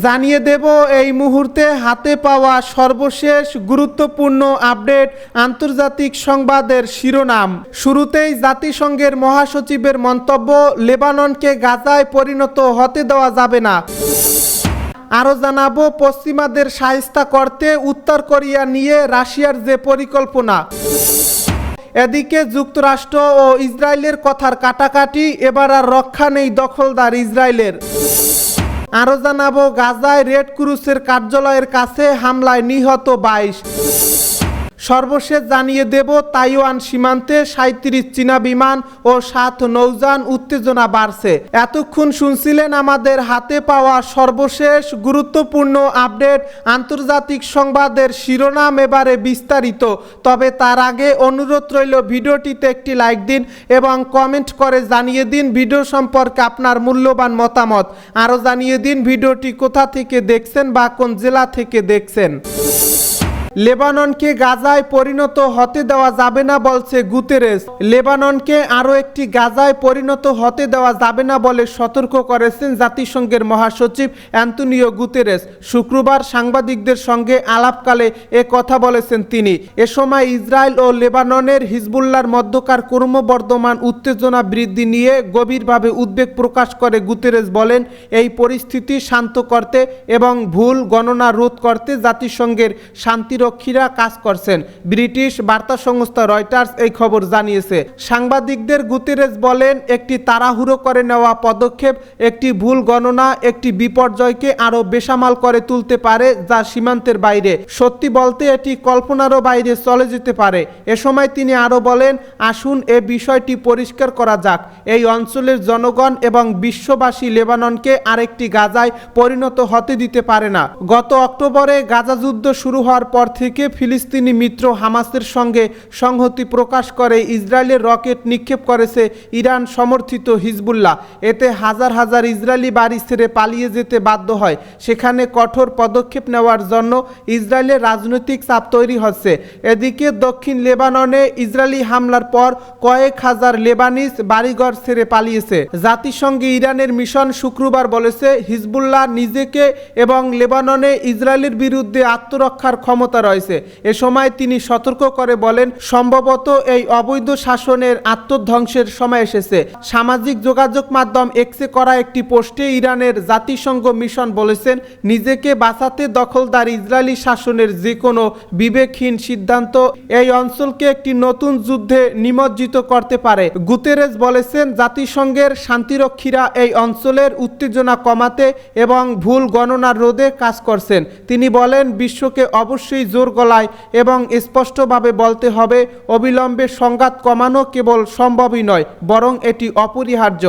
জানিয়ে দেব, এই মুহূর্তে হাতে পাওয়া সর্বশেষ গুরুত্বপূর্ণ আপডেট আন্তর্জাতিক সংবাদের শিরোনাম। শুরুতেই জাতিসংঘের মহাসচিবের মন্তব্য, লেবাননকে গাজায় পরিণত হতে দেওয়া যাবে না। আরও জানাব, পশ্চিমাদের সাহিস্তা করতে উত্তর কোরিয়া নিয়ে রাশিয়ার যে পরিকল্পনা। এদিকে যুক্তরাষ্ট্র ও ইসরায়েলের কথার কাটাকাটি, এবার আর রক্ষা নেই দখলদার ইসরায়েলের। আরও জানাব গাজায় রেড ক্রুসের কার্যালয়ের কাছে হামলায় নিহত বাইশ। সর্বশেষ জানিয়ে দেব, তাইওয়ান সীমান্তে সাঁত্রিশ চীনা বিমান ও সাত নৌযান উত্তেজনা বাড়ছে। এতক্ষণ শুনছিলেন আমাদের হাতে পাওয়া সর্বশেষ গুরুত্বপূর্ণ আপডেট আন্তর্জাতিক সংবাদের শিরোনাম এবারে বিস্তারিত। তবে তার আগে অনুরোধ রইল, ভিডিওটিতে একটি লাইক দিন এবং কমেন্ট করে জানিয়ে দিন ভিডিও সম্পর্কে আপনার মূল্যবান মতামত। আরও জানিয়ে দিন ভিডিওটি কোথা থেকে দেখছেন বা কোন জেলা থেকে দেখছেন। লেবাননকে গাজায় পরিণত হতে দেওয়া যাবে না বলছে গুতেরেস। লেবাননকে আরও একটি গাজায় পরিণত হতে দেওয়া যাবে না বলে সতর্ক করেছেন জাতিসংঘের মহাসচিব অ্যান্তনিও গুতেরেস। শুক্রবার সাংবাদিকদের সঙ্গে আলাপকালে এ কথা বলেছেন তিনি। এ সময় ইসরায়েল ও লেবাননের হিজবুল্লার মধ্যকার ক্রমবর্ধমান উত্তেজনা বৃদ্ধি নিয়ে গভীরভাবে উদ্বেগ প্রকাশ করে গুতেরেস বলেন, এই পরিস্থিতি শান্ত করতে এবং ভুল গণনা রোধ করতে জাতিসংঘের শান্তিরক্ষীরা কাজ করছেন। ব্রিটিশ বার্তা সংস্থা রয়টার্স এই খবর জানিয়েছে। সাংবাদিকদের গুতেরেস বলেন, একটি তাড়াহুড়ো করে নেওয়া পদক্ষেপ, একটি ভুল গণনা, একটি বিপর্যয়কে আরও বেসামাল করে তুলতে পারে যা সীমান্তের বাইরে। সত্যি বলতে, এটি কল্পনারও বাইরে চলে যেতে পারে। এ সময় তিনি আরও বলেন, আসুন এ বিষয়টি পরিষ্কার করা যাক। এই অঞ্চলের জনগণ এবং বিশ্ববাসী লেবাননকে আরেকটি গাজায় পরিণত হতে দিতে পারে না। গত অক্টোবরে গাজা যুদ্ধ শুরু হওয়ার পর থেকে ফিলিস্তিনি মিত্র হামাসের সঙ্গে সংহতি প্রকাশ করে, ইসরায়েলের রকেট নিক্ষেপ করেছে ইরান সমর্থিত হিজবুল্লাহ। এতে হাজার হাজার ইসরায়েলি বাড়ি ছেড়ে পালিয়ে যেতে বাধ্য হয়। সেখানে কঠোর পদক্ষেপ নেওয়ার জন্য ইসরায়েলের রাজনৈতিক চাপ তৈরি হচ্ছে। এদিকে দক্ষিণ লেবাননে ইসরায়েলি হামলার পর কয়েক হাজার লেবানিস বাড়িঘর ছেড়ে পালিয়েছে। জাতিসংঘে ইরানের মিশন শুক্রবার বলেছে, হিজবুল্লাহ নিজেকে এবং লেবাননে ইসরায়েলের বিরুদ্ধে আত্মরক্ষার ক্ষমতা রয়েছে। এ সময় তিনি সতর্ক করে বলেন, সম্ভবত এই অবৈধ শাসনের আত্মধ্বংসের সময় এসেছে। সামাজিক যোগাযোগ মাধ্যম এক্সে করা একটি পোস্টে ইরানের জাতিসংঘ মিশন বলেছেন, নিজেকে বাঁচাতে দখলদার ইসরায়েলি শাসনের যে কোনো বিবেকহীন সিদ্ধান্ত এই অঞ্চলকে একটি নতুন যুদ্ধে নিমজ্জিত করতে পারে। গুতেরেজ বলেছেন, জাতিসংঘের শান্তিরক্ষীরা এই অঞ্চলের উত্তেজনা কমাতে এবং ভুল গণনা রোধে কাজ করছেন। তিনি বলেন, বিশ্বকে অবশ্যই জোর গলায় এবং স্পষ্টভাবে বলতে হবে, অবিলম্বে সংঘাত কমানো কেবল সম্ভবই নয়, বরং এটি অপরিহার্য।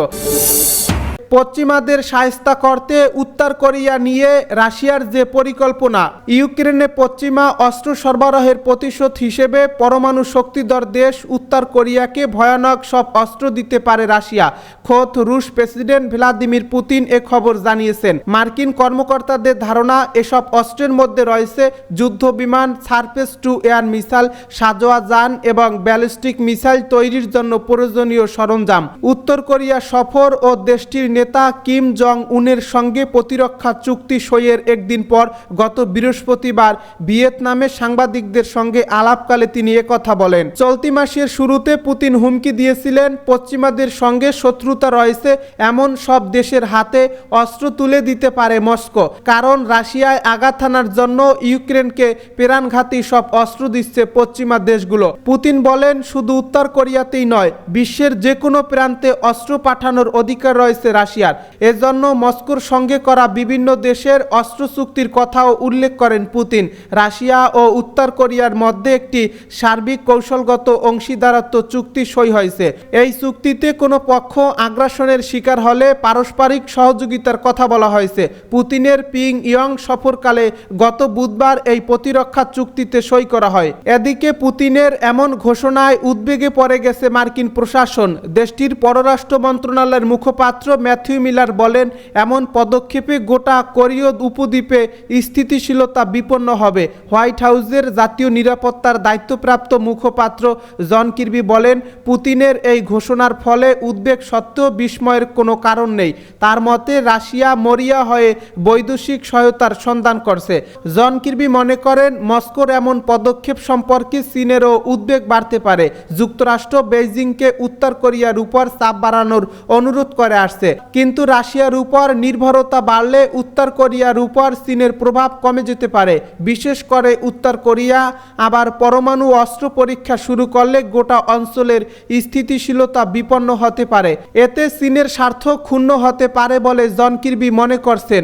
পশ্চিমাদের সায়স্তা করতে উত্তর কোরিয়া নিয়ে রাশিয়ার যে পরিকল্পনা, ইউক্রেনে পশ্চিমা অস্ত্র সরবরাহের প্রতিশোধ হিসেবে পরমাণু শক্তিধর দেশ উত্তর কোরিয়াকে ভয়ানক সব অস্ত্র দিতে পারে রাশিয়া। খোদ রুশ প্রেসিডেন্ট ভ্লাদিমির পুতিন এ খবর জানিয়েছেন। মার্কিন কর্মকর্তাদের ধারণা, এসব অস্ত্রের মধ্যে রয়েছে যুদ্ধ বিমান, সারফেস টু এয়ার মিসাইল, সাজোয়া যান এবং ব্যালিস্টিক মিসাইল তৈরির জন্য প্রয়োজনীয় সরঞ্জাম। উত্তর কোরিয়া সফর ও দেশটির নেতা কিম জং উনের সঙ্গে প্রতিরক্ষা চুক্তি সইয়ের একদিন পর গত বৃহস্পতিবার ভিয়েতনামে সাংবাদিকদের সঙ্গে আলাপকালে তিনি কথা বলেন। চলতি মাসের শুরুতে পুতিন হুমকি দিয়েছিলেন, পশ্চিমাদের সঙ্গে শত্রুতা রয়েছে, এমন সব দেশের হাতে অস্ত্র তুলে দিতে পারে মস্কো। কারণ রাশিয়ায় আঘাত হানার জন্য ইউক্রেনকে প্রাণঘাতী সব অস্ত্র দিচ্ছে পশ্চিমা দেশগুলো। পুতিন বলেন, শুধু উত্তর কোরিয়াতেই নয়, বিশ্বের যে কোনো প্রান্তে অস্ত্র পাঠানোর অধিকার রয়েছে রাশিয়ার। এজন্য মস্কোর সঙ্গে করা বিভিন্ন দেশের অস্ত্র চুক্তির কথাও উল্লেখ করেন পুতিন। রাশিয়া ও উত্তর কোরিয়ার মধ্যে একটি সার্বিক কৌশলগত অংশীদারত্ব চুক্তি সই হয়েছে। এই চুক্তিতে কোনো পক্ষ আগ্রাসনের শিকার হলে পারস্পরিক সহযোগিতার কথা বলা হয়েছে। পুতিনের পিং ইয়ং সফরকালে গত বুধবার এই প্রতিরক্ষা চুক্তিতে সই করা হয়। এদিকে পুতিনের এমন ঘোষণায় উদ্বেগে পড়ে গেছে মার্কিন প্রশাসন। দেশটির পররাষ্ট্র মন্ত্রণালয়ের মুখপাত্র ম্যাথিউ মিলার বলেন, এমন পদক্ষেপে গোটা কোরীয় উপদ্বীপে স্থিতিশীলতা বিপন্ন হবে। হোয়াইট হাউসের জাতীয় নিরাপত্তার দায়িত্বপ্রাপ্ত মুখপাত্র জন কির্বি বলেন, পুতিনের এই ঘোষণার ফলে উদ্বেগ সত্ত্বেও বিস্ময়ের কোনো কারণ নেই। তার মতে, রাশিয়া মরিয়া হয়ে বৈদেশিক সহায়তার সন্ধান করছে। জন কির্বি মনে করেন, মস্কোর এমন পদক্ষেপ সম্পর্কে চীনেরও উদ্বেগ বাড়তে পারে। যুক্তরাষ্ট্র বেইজিংকে উত্তর কোরিয়ার উপর চাপ বাড়ানোর অনুরোধ করে আসছে। কিন্তু রাশিয়ার উপর নির্ভরতা বাড়লে উত্তর কোরিয়ার উপর চীনের প্রভাব কমে যেতে পারে। বিশেষ করে উত্তর কোরিয়া আবার পরমাণু অস্ত্র পরীক্ষা শুরু করলে গোটা অঞ্চলের স্থিতিশীলতা বিপন্ন হতে পারে। এতে চীনের স্বার্থ ক্ষুণ্ণ হতে পারে বলে জন কির্বি মনে করছেন।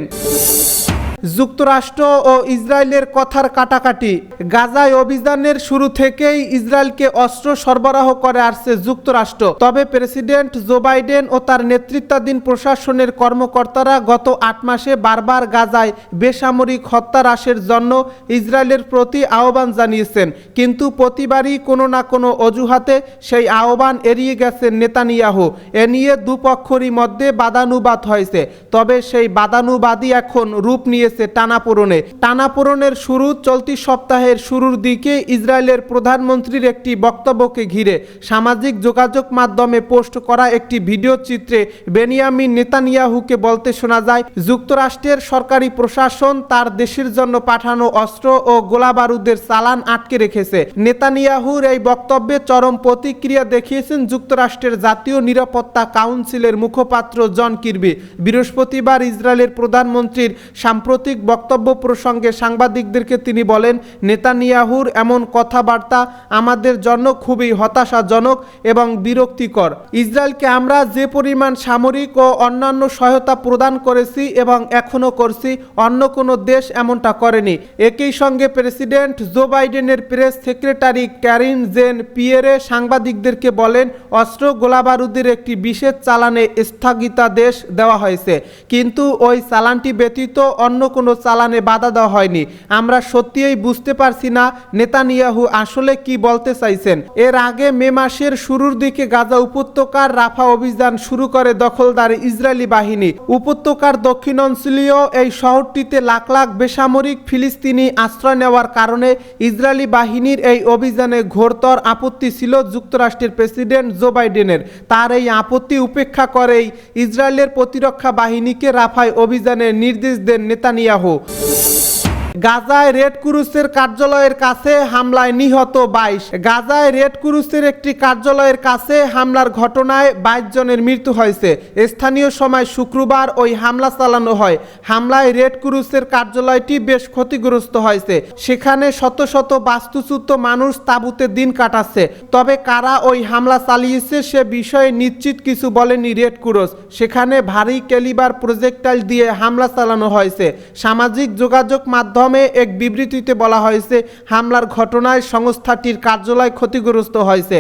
যুক্তরাষ্ট্র ও ইসরায়েলের কথার কাটাকাটি। গাজায় অভিযানের শুরু থেকেই ইসরায়েলকে অস্ত্র সরবরাহ করে আসছে যুক্তরাষ্ট্র। তবে প্রেসিডেন্ট জো বাইডেন ও তার নেতৃত্বাধীন প্রশাসনের কর্মকর্তারা গত আট মাসে বারবার গাজায় বেসামরিক হত্যা হ্রাসের জন্য ইসরায়েলের প্রতি আহ্বান জানিয়েছেন। কিন্তু প্রতিবারই কোনো না কোনো অজুহাতে সেই আহ্বান এড়িয়ে গেছেন নেতানিয়াহু। এ নিয়ে দুপক্ষরই মধ্যে বাদানুবাদ হয়েছে। তবে সেই বাদানুবাদই এখন রূপ নিয়েছে টানাপোড়নে। টানাপোড়নের শুরু চলতি সপ্তাহের শুরুর দিকে ইসরায়েলের প্রধানমন্ত্রীর একটি বক্তব্যকে ঘিরে সামাজিক যোগাযোগ মাধ্যমে পোস্ট করা একটি ভিডিও চিত্রে বেনিয়ামিন নেতানিয়াহুকে বলতে শোনা যায়, যুক্তরাষ্ট্রের সরকারি প্রশাসন তার দেশের জন্য পাঠানো অস্ত্র ও গোলাবারুদের চালান আটকে রেখেছে। নেতানিয়াহুর এই বক্তব্যে চরম প্রতিক্রিয়া দেখিয়েছেন যুক্তরাষ্ট্রের জাতীয় নিরাপত্তা কাউন্সিলের মুখপাত্র জন কির্বি। বৃহস্পতিবার ইসরায়েলের প্রধানমন্ত্রীর সাম্প্রতিক বক্তব্য প্রসঙ্গে সাংবাদিকদেরকে তিনি বলেন, নেতানিয়াহুর এমন কথাবার্তা আমাদের জন্য খুবই হতাশাজনক এবং বিরক্তিকর। ইসরায়েলকে আমরা যে পরিমাণ সামরিক ও অন্যান্য সহায়তা প্রদান করেছি এবং এখনও করছি, অন্য কোনো দেশ এমনটা করেনি। একই সঙ্গে প্রেসিডেন্ট জো বাইডেনের press secretary Karine Jean Pierre সাংবাদিকদেরকে বলেন, অস্ত্র গোলাবারুদের একটি বিশেষ চালানে স্থগিতাদেশ দেওয়া হয়েছে। কিন্তু ওই চালানটি ব্যতীত অন্য কোনো চালানে বাধা দেওয়া হয়নি। আমরা সত্যিই বুঝতে পারছি না নেতানিয়াহু আসলে কি বলতে চাইছেন। এর আগে মে মাসের শুরুর দিকে গাজা উপত্যকার রাফা অভিযান শুরু করে দখলদার ইসরায়েলি বাহিনী। উপত্যকার দক্ষিণাঞ্চলীয় এই শহরটিতে লাখ লাখ বেসামরিক ফিলিস্তিনি আশ্রয় নেওয়ার কারণে ইসরায়েলি বাহিনীর এই অভিযানে ঘোরতর আপত্তি ছিল যুক্তরাষ্ট্রের প্রেসিডেন্ট জো বাইডেনের। তার এই আপত্তি উপেক্ষা করেই ইসরায়েলের প্রতিরক্ষা বাহিনীকে রাফায় অভিযানের নির্দেশ দেন নেতানিয়াহু গাজায় রেড ক্রুসের কার্যালয়ের কাছে হামলায় নিহত বাইশ। গাজায় রেড ক্রুসের একটি কার্যালয়ের কাছে হামলার ঘটনায় বাইশ জনের মৃত্যু হয়েছে। স্থানীয় সময় শুক্রবার ওই হামলা চালানো হয়। হামলায় রেড ক্রুসের কার্যালয়টি বেশ ক্ষতিগ্রস্ত হয়েছে। সেখানে শত শত বাস্তুচ্যুত মানুষ তাঁবুতে দিন কাটাচ্ছে। তবে কারা ওই হামলা চালিয়েছে সে বিষয়ে নিশ্চিত কিছু বলেনি রেড ক্রুস। সেখানে ভারী ক্যালিবার প্রজেক্টাইল দিয়ে হামলা চালানো হয়েছে। সামাজিক যোগাযোগ মাধ্যমে এক বিবৃতিতে বলা হয়েছে হামলার ঘটনায় সংস্থাটির কার্যালয় ক্ষতিগ্রস্ত হয়েছে।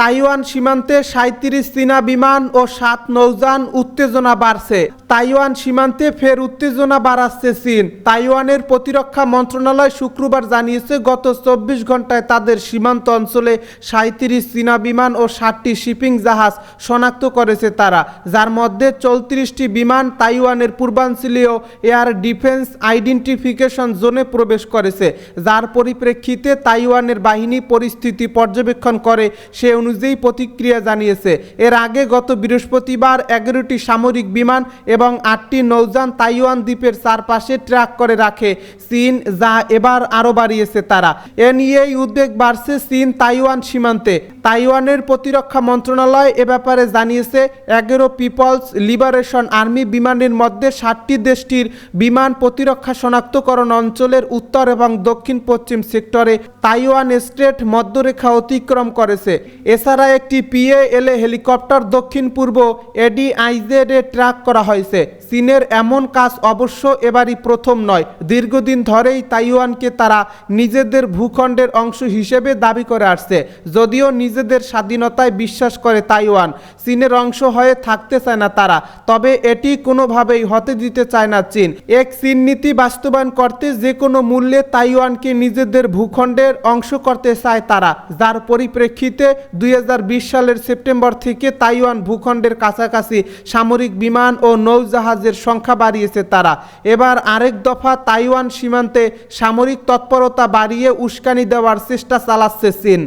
তাইওয়ান সীমান্তে সাঁত্রিশ চীনা বিমান ও সাত নৌযান উত্তেজনা বাড়ছে। তাইওয়ান সীমান্তে ফের উত্তেজনা বাড়াচ্ছে চীন। তাইওয়ানের প্রতিরক্ষা মন্ত্রণালয় শুক্রবার জানিয়েছে, গত চব্বিশ ঘন্টায় তাদের সীমান্ত অঞ্চলে সাঁত্রিশ চীনা বিমান ও ষাটটি শিপিং জাহাজ শনাক্ত করেছে তারা, যার মধ্যে চৌত্রিশটি বিমান তাইওয়ানের পূর্বাঞ্চলীয় এয়ার ডিফেন্স আইডেন্টিফিকেশন জোনে প্রবেশ করেছে। যার পরিপ্রেক্ষিতে তাইওয়ানের বাহিনী পরিস্থিতি পর্যবেক্ষণ করে, সে অনুযায়ী প্রতিক্রিয়া জানিয়েছে। এর আগে গত বৃহস্পতিবার এগারোটি সামরিক বিমান এবং আটটি নৌযান তাইওয়ান দ্বীপের চারপাশে ট্র্যাক করে রাখে। চীন যা এবার আরও বাড়িয়েছে তারা। এ নিয়েই উদ্বেগ বাড়ছে চীন তাইওয়ান সীমান্তে। তাইওয়ানের প্রতিরক্ষা মন্ত্রণালয় এ ব্যাপারে জানিয়েছে, এগারো পিপলস লিবারেশন আর্মি বিমানের মধ্যে ষাটটি দেশটির বিমান প্রতিরক্ষা শনাক্তকরণ অঞ্চলের উত্তর এবং দক্ষিণ পশ্চিম সেক্টরে তাইওয়ান স্ট্রেট মধ্যরেখা অতিক্রম করেছে। এছাড়া একটি পিএএলএ হেলিকপ্টার দক্ষিণ পূর্ব এডিআইজেড ট্র্যাক করা হয়েছে। চীনের এমন কাজ অবশ্য এবারই প্রথম নয়। দীর্ঘদিন ধরেই তাইওয়ানকে তারা নিজেদের ভূখণ্ডের অংশ হিসেবে দাবি করে আসছে। যদিও নিজেদের স্বাধীনতায় বিশ্বাস করে তাইওয়ান, চীনের অংশ হয়ে থাকতে চায় না তারা। তবে এটি কোনোভাবেই হতে দিতে চায় না চীন। এক চীন নীতি বাস্তবায়ন করতে যে কোনো মূল্যে তাইওয়ানকে নিজেদের ভূখণ্ডের অংশ করতে চায় তারা। যার পরিপ্রেক্ষিতে দুই হাজার বিশ সালের সেপ্টেম্বর থেকে তাইওয়ান ভূখণ্ডের কাছাকাছি সামরিক বিমান ও নৌজাহাজের সংখ্যা বাড়িয়েছে তারা। এবার আরেক দফা তাইওয়ান সীমান্তে সামরিক তৎপরতা বাড়িয়ে উস্কানি দেওয়ার চেষ্টা চালাচ্ছে চীন।